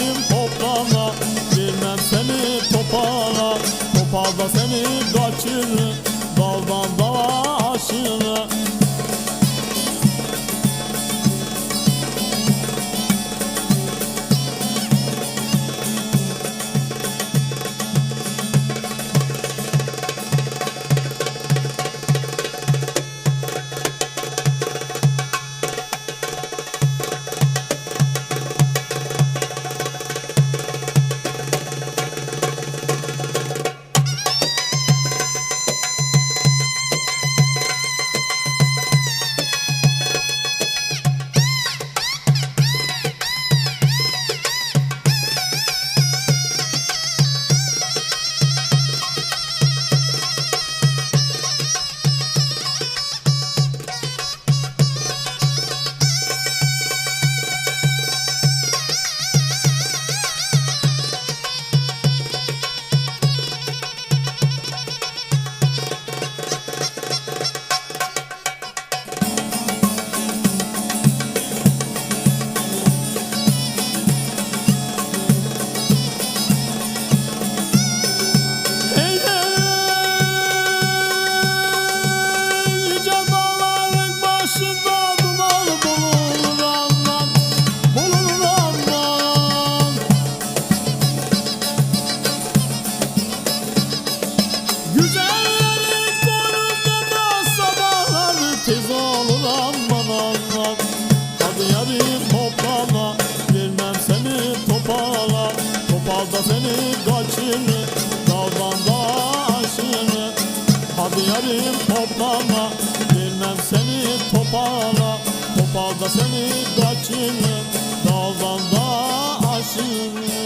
Yarim toprağına Vermem seni topana. Topal seni seni kaçırır daldan da aşırır Hadi yarim toplama. Vermem seni topala Topalda seni kaçırır daldan da aşırır